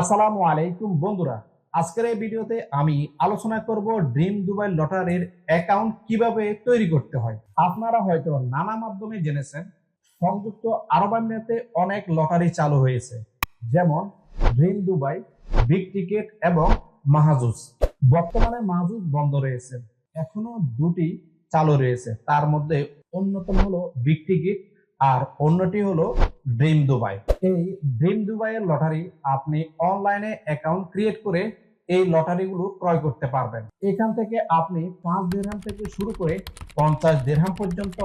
আসসালামু আলাইকুম বন্ধুরা। আজকের এই ভিডিওতে আমি আলোচনা করব ড্রিম দুবাই লটারির অ্যাকাউন্ট কীভাবে তৈরি করতে হয়। আপনারা হয়তো নানা মাধ্যমে জেনেছেন, সংযুক্ত আরব আমিরাতে অনেক লটারি চালু হয়েছে, যেমন ড্রিম দুবাই, বিগ টিকেট এবং মাহাজুস বর্তমানে মাহাজুস বন্ধ রয়েছে। এখনও দুটি চালু রয়েছে। তার মধ্যে অন্যতম হলো বিগ টিকিট আর অন্যটি হলো ড্রিম দুবাই। এই ড্রিম দুবাইয়ের লটারি আপনি অনলাইনে অ্যাকাউন্ট ক্রিয়েট করে এই লটারিগুলো ক্রয় করতে পারবেন। এখান থেকে আপনি পাঁচ দেড়হাম থেকে শুরু করে পঞ্চাশ দেড়হাম পর্যন্ত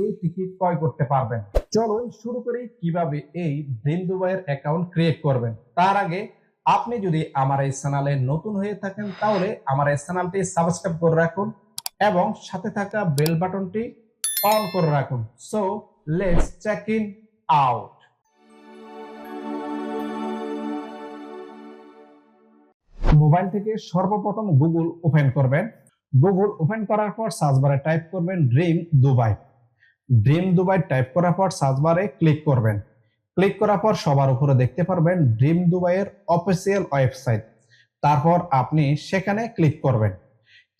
এই টিকিট ক্রয় করতে পারবেন। চলো শুরু করি কীভাবে এই ড্রিম দুবাইয়ের অ্যাকাউন্ট ক্রিয়েট করবেন। তার আগে আপনি যদি আমার এই চ্যানেলে নতুন হয়ে থাকেন তাহলে আমার এই চ্যানেলটি সাবস্ক্রাইব করে রাখুন এবং সাথে থাকা বেল বাটনটি অন করে রাখুন। So let's check in out mobile থেকে সর্বপ্রথম গুগল ওপেন করবেন। গুগল ওপেন করার পর সার্চ বারে টাইপ করবেন dream Dubai dream Dubai type করার পর সার্চ বারে ক্লিক করবেন। ক্লিক করার পর সবার উপরে দেখতে পারবেন ড্রিম দুবাইয়ের অফিসিয়াল ওয়েবসাইট তারপর আপনি সেখানে ক্লিক করবেন।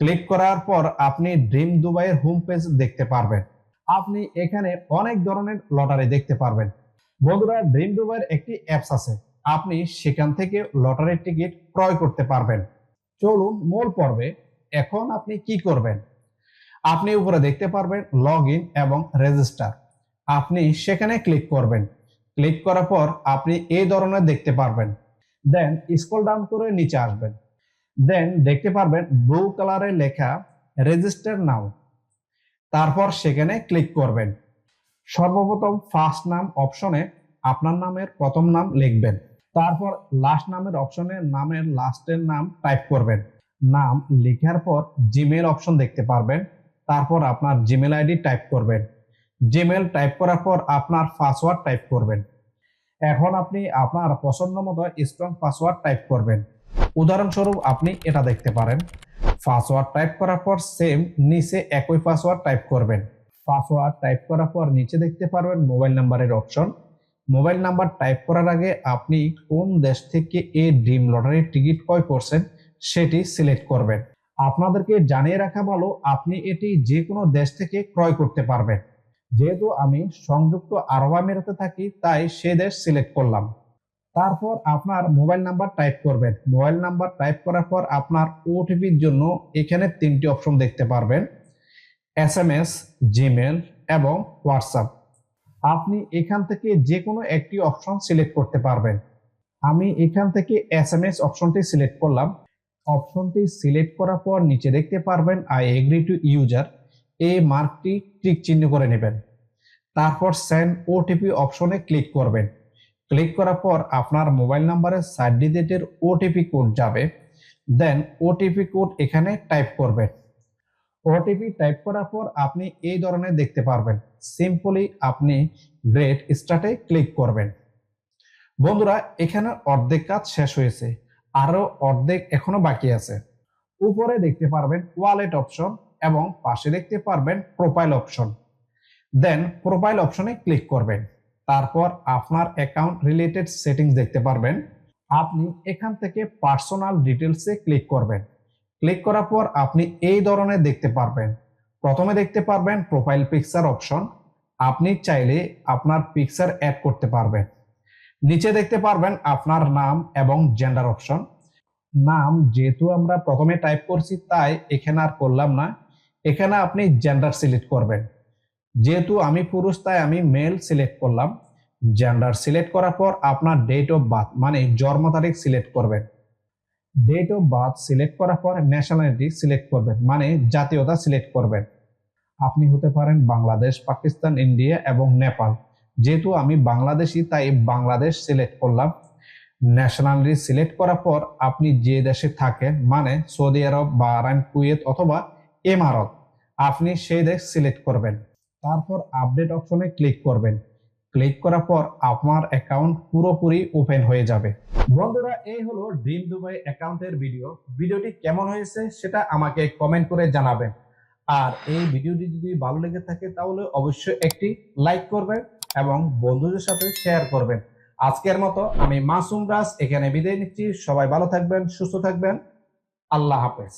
ক্লিক করার পর আপনি ড্রিম দুবাইয়ের হোম পেজ দেখতে পারবেন। আপনি এখানে অনেক ধরনের লটারি দেখতে পারবেন। বন্ধুরা ড্রিম দুবাইয়ের একটি অ্যাপস আছে। আপনি সেখান থেকে লটারির টিকিট ক্রয় করতে পারবেন। চলুন মূল পর্বে এখন আপনি কি করবেন? আপনি উপরে দেখতে পারবেন লগ ইন এবং রেজিস্টার আপনি সেখানে ক্লিক করবেন। ক্লিক করার পর আপনি এই ধরনের দেখতে পারবেন। দেন স্ক্রল ডাউন করে নিচে আসবেন। দেন দেখতে পারবেন ব্লু কালারে লেখা রেজিস্টার নাও তারপর সেখানে ক্লিক করবেন। সর্বপ্রথম ফার্স্ট নাম অপশনে আপনার নামের প্রথম নাম লিখবেন। তারপর লাস্ট নামের অপশনে নামের লাস্টের নাম টাইপ করবেন। নাম লেখার পর জিমেল অপশন দেখতে পারবেন। তারপর আপনার জিমেল আইডি টাইপ করবেন। জিমেল টাইপ করার পর আপনার পাসওয়ার্ড টাইপ করবেন। এখন আপনি আপনার পছন্দ মতো স্ট্রং পাসওয়ার্ড টাইপ করবেন। উদাহরণস্বরূপ আপনি এটা দেখতে পারেন। পাসওয়ার্ড টাইপ করার পর সেম নিচে একই পাসওয়ার্ড টাইপ করবেন। পাসওয়ার্ড টাইপ করার পর নিচে দেখতে পারবেন মোবাইল নাম্বারের অপশন মোবাইল নাম্বার টাইপ করার আগে আপনি কোন দেশ থেকে এই ড্রিম লটারির টিকিট ক্রয় করছেন, সেটি সিলেক্ট করবেন। আপনাদেরকে জানিয়ে রাখা ভালো, আপনি এটি যে কোনো দেশ থেকে ক্রয় করতে পারবেন। যেহেতু আমি সংযুক্ত আরব আমিরাতে থাকি, তাই সে দেশ সিলেক্ট করলাম। তারপর আপনার মোবাইল নাম্বার টাইপ করবেন। মোবাইল নাম্বার টাইপ করার পর আপনার ওটিপির জন্য এখানে তিনটি অপশন দেখতে পারবেন। এস এম এস জিমেল এবং হোয়াটসঅ্যাপ আপনি এখান থেকে যে কোনো একটি অপশন সিলেক্ট করতে পারবেন। আমি এখান থেকে এস এম এস অপশনটি সিলেক্ট করলাম। অপশনটি সিলেক্ট করার পর নিচে দেখতে পারবেন আই এগ্রি টু ইউজার এই মার্কটি টিক চিহ্ন করে নেবেন। তারপর সেন্ড ওটিপি অপশনে ক্লিক করবেন। ক্লিক করার পর আপনার মোবাইল নাম্বারের সাত ডিজিটের ওটিপি কোড যাবে। দেন ওটিপি কোড এখানে টাইপ করবেন। ওটিপি টাইপ করার পর আপনি এই ধরনের দেখতে পারবেন। সিম্পলি আপনি গ্রেট স্টার্টে ক্লিক করবেন। বন্ধুরা, এখানে অর্ধেক কাজ শেষ হয়েছে। আরও অর্ধেক এখনও বাকি আছে। উপরে দেখতে পারবেন ওয়ালেট অপশন এবং পাশে দেখতে পারবেন প্রোফাইল অপশন দেন প্রোফাইল অপশনে ক্লিক করবেন। তারপর আপনার অ্যাকাউন্ট রিলেটেড সেটিংস দেখতে পারবেন। আপনি এখান থেকে পার্সোনাল ডিটেলসে ক্লিক করবেন। ক্লিক করার পর আপনি এই ধরনের দেখতে পারবেন। প্রথমে দেখতে পারবেন প্রোফাইল পিকচার অপশন আপনি চাইলে আপনার পিকচার অ্যাড করতে পারবেন। নিচে দেখতে পারবেন আপনার নাম এবং জেন্ডার অপশন নাম যেহেতু আমরা প্রথমে টাইপ করছি, তাই এখানে আর করলাম না। এখানে আপনি জেন্ডার সিলেক্ট করবেন। যেহেতু আমি পুরুষ, তাই আমি মেল সিলেক্ট করলাম। জেন্ডার সিলেক্ট করার পর আপনার ডেট অফ বার্থ মানে জন্ম তারিখ সিলেক্ট করবেন। ডেট অফ বার্থ সিলেক্ট করার পর ন্যাশনালিটি সিলেক্ট করবেন মানে জাতীয়তা সিলেক্ট করবেন। আপনি হতে পারেন বাংলাদেশ, পাকিস্তান, ইন্ডিয়া এবং নেপাল। যেহেতু আমি বাংলাদেশি, তাই বাংলাদেশ সিলেক্ট করলাম। ন্যাশনালিটি সিলেক্ট করার পর আপনি যে দেশে থাকেন মানে সৌদি আরব বাহরাইন কুয়েত অথবা এমারত, আপনি সেই দেশ সিলেক্ট করবেন। তারপর আপডেট অপশনে ক্লিক করবেন। ক্লিক করার পর আপনার অ্যাকাউন্ট পুরোপুরি ওপেন হয়ে যাবে। বন্ধুরা, এই হলো ড্রিম দুবাই অ্যাকাউন্টের ভিডিও ভিডিওটি কেমন হয়েছে সেটা আমাকে কমেন্ট করে জানাবেন। আর এই ভিডিওটি যদি ভালো লেগে থাকে তাহলে অবশ্যই একটি লাইক করবেন এবং বন্ধুদের সাথে শেয়ার করবেন। আজকের মতো আমি মাসুম রাজ এখানে বিদায় নিচ্ছি। সবাই ভালো থাকবেন, সুস্থ থাকবেন। আল্লাহ হাফেজ।